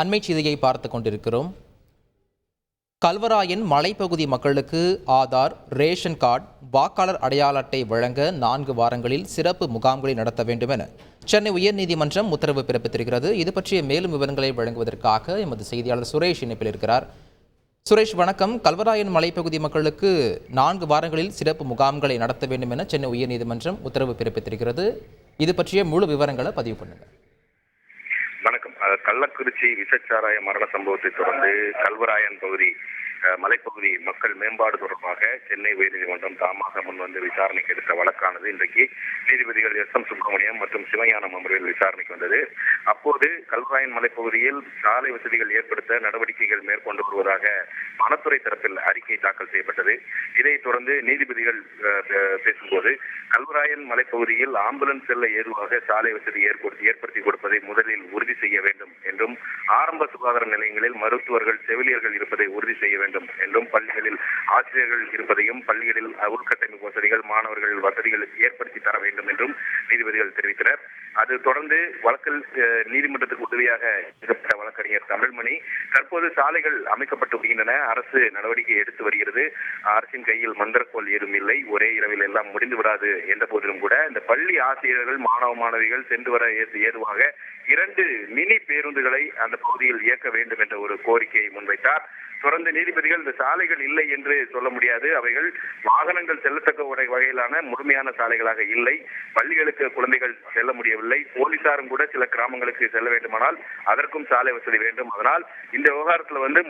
அண்மை செய்தியை பார்த்து கொண்டிருக்கிறோம். கல்வராயன் மலைப்பகுதி மக்களுக்கு ஆதார் ரேஷன் கார்டு வாக்காளர் அடையாள அட்டை வழங்க நான்கு வாரங்களில் சிறப்பு முகாம்களை நடத்த வேண்டும் என சென்னை உயர்நீதிமன்றம் உத்தரவு பிறப்பித்திருக்கிறது. இது பற்றிய மேலும் விவரங்களை வழங்குவதற்காக எமது செய்தியாளர் சுரேஷ் இணைப்பில் இருக்கிறார். சுரேஷ் வணக்கம். கல்வராயன் மலைப்பகுதி மக்களுக்கு நான்கு வாரங்களில் சிறப்பு முகாம்களை நடத்த வேண்டும் என சென்னை உயர்நீதிமன்றம் உத்தரவு பிறப்பித்திருக்கிறது. இது பற்றிய முழு விவரங்களை பதிவு பண்ணுங்கள். கள்ளக்குறிச்சி விசச்சாராய மரண சம்பவத்தை தொடர்ந்து கல்வராயன் பகுதி மலைப்பகுதி மக்கள் மேம்பாடு தொடர்பாக சென்னை உயர்நீதிமன்றம் தாமாக முன்வந்து விசாரணைக்கு எடுத்த வழக்கானது இன்றைக்கு நீதிபதிகள் எஸ் எம் சுப்பிரமணியம் மற்றும் சிவஞானம் அமர்வில் விசாரணைக்கு வந்தது. அப்போது கல்வராயன் மலைப்பகுதியில் சாலை வசதிகள் ஏற்படுத்த நடவடிக்கைகள் மேற்கொண்டு வருவதாக வனத்துறை தரப்பில் அறிக்கை தாக்கல் செய்யப்பட்டது. இதைத் தொடர்ந்து நீதிபதிகள் பே- பேசும்போது கல்வராயன் மலைப்பகுதியில் ஆம்புலன்ஸ் செல்ல ஏதுவாக சாலை வசதி ஏற்படுத்தி ஏற்படுத்தி கொடுப்பதை முதலில் உறுதி செய்ய வேண்டும் என்றும் ஆரம்ப சுகாதார நிலையங்களில் மருத்துவர்கள் செவிலியர்கள் இருப்பதை உறுதி செய்ய வேண்டும் என்றும் பள்ளிகளில் ஆசிரியர்கள் இருப்பதையும் பள்ளிகளில் உள்கட்டமைப்பு வசதிகள் மாணவர்கள் வசதிகள் ஏற்படுத்தி தர வேண்டும் என்றும் நீதிபதிகள் தெரிவித்தனர். அது தொடர்ந்து வழக்கில் நீதிமன்றத்துக்கு உதவியாக இருக்கப்பட்ட வழக்கறிஞர் தமிழ்மணி தற்போது சாலைகள் அமைக்கப்பட்டு வருகின்றன. அரசு நடவடிக்கை எடுத்து வருகிறது. அரசின் கையில் மந்திரக்கோள் ஏதும் இல்லை. ஒரே இரவில் எல்லாம் முடிந்து விடாது என்ற போதிலும் கூட இந்த பள்ளி ஆசிரியர்கள் மாணவ மாணவிகள் சென்று வர ஏதுவாக இரண்டு மினி பேருந்துகளை அந்த பகுதியில் இயக்க வேண்டும் என்ற ஒரு கோரிக்கையை முன்வைத்தார். தொடர்ந்து நீதிபதிகள் இந்த சாலைகள் இல்லை என்று சொல்ல முடியாது. அவைகள் வாகனங்கள் செல்லத்தக்க வகையிலான முழுமையான சாலைகளாக இல்லை. பள்ளிகளுக்கு குழந்தைகள் செல்ல முடியவில்லை. போலீசாரும் கூட சில கிராமங்களுக்கு செல்ல வேண்டுமானால் அதற்கும் சாலை வசதி வேண்டும். அதனால் இந்த விவகாரத்தில் வந்து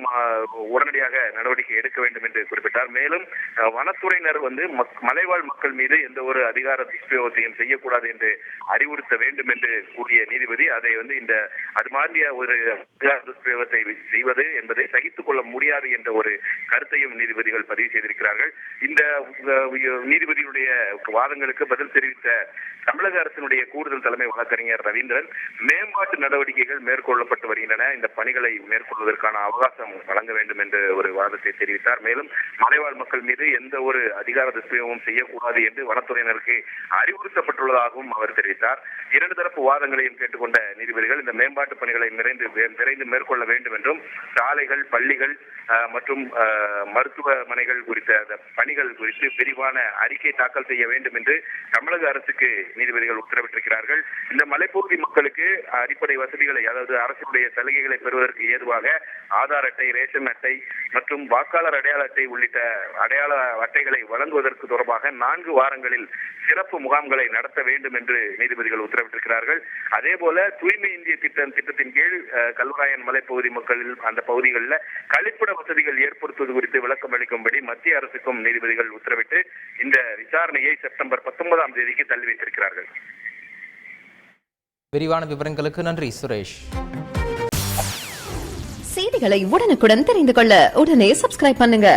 உடனடியாக நடவடிக்கை எடுக்க வேண்டும் என்று குறிப்பிட்டார். மேலும் வனத்துறையினர் வந்து மக்- மலைவாழ் மக்கள் மீது எந்த ஒரு அதிகார துஷ்பிரயோகத்தையும் செய்யக்கூடாது என்று அறிவுறுத்த வேண்டும் என்று கூறிய நீதிபதி அதை வந்து இந்த அது மாதிரிய ஒரு துஷ்பிரயோகத்தை செய்வது என்பதை சகித்துக் கொள்ள முடியாது என்ற ஒரு கருத்தையும் நீதிபதிகள் பதிவு செய்திருக்கிறார்கள். இந்த நீதிபதியுடைய வாதங்களுக்கு பதில் தெரிவித்த தமிழக அரசினுடைய கூடுதல் தலைமை வழக்கறிஞர் ரவீந்திரன் மேம்பாட்டு நடவடிக்கைகள் மேற்கொள்ளப்பட்டு வருகின்றன. இந்த பணிகளை மேற்கொள்வதற்கான அவகாசம் வழங்க வேண்டும் என்று ஒரு வாதத்தை தெரிவித்தார். மேலும் மலைவாழ் மக்கள் மீது எந்த ஒரு அதிகார துஷ்பிரயோகமும் செய்யக்கூடாது என்று வனத்துறையினருக்கு அறிவுறுத்தப்பட்டுள்ளதாகவும் அவர் தெரிவித்தார். இரண்டு தரப்பு வாதங்களையும் கேட்டுக்கொண்ட மேம்பாட்டு பணிகளை நிறைந்து விரைந்து மேற்கொள்ள வேண்டும் என்றும் சாலைகள் பள்ளிகள் மற்றும் மருத்துவமனைகள் குறித்த பணிகள் குறித்து விரிவான அறிக்கை தாக்கல் செய்ய வேண்டும் என்று தமிழக அரசுக்கு நீதிபதிகள் உத்தரவிட்டிருக்கிறார்கள். இந்த மலைப்பகுதி மக்களுக்கு அடிப்படை வசதிகளை அதாவது அரசுடைய சலுகைகளை பெறுவதற்கு ஏதுவாக ஆதார் அட்டை ரேஷன் அட்டை மற்றும் வாக்காளர் அடையாள அட்டை உள்ளிட்ட அடையாள அட்டைகளை வழங்குவதற்கு தொடர்பாக நான்கு வாரங்களில் சிறப்பு முகாம்களை நடத்த வேண்டும் என்று நீதிபதிகள் உத்தரவிட்டிருக்கிறார்கள். அதே போல தூய்மை இந்திய திட்டம் திட்டத்தின் கீழ் கல்வராயன் மலைப்பகுதி மக்களில் அந்த பகுதிகளில் கழிப்பிட வசதிகள் ஏற்படுத்துவது குறித்து விளக்கம் அளிக்கும்படி மத்திய அரசுக்கும் நீதிபதிகள் உத்தரவிட்டு இந்த விசாரணையை செப்டம்பர் பத்தொன்பதாம் தேதிக்கு தள்ளி வைத்திருக்கிறார்கள். விரிவான விவரங்களுக்கு நன்றி சுரேஷ். செய்திகளை உடனுக்குடன் தெரிந்து கொள்ள உடனே சப்ஸ்கிரைப் பண்ணுங்க.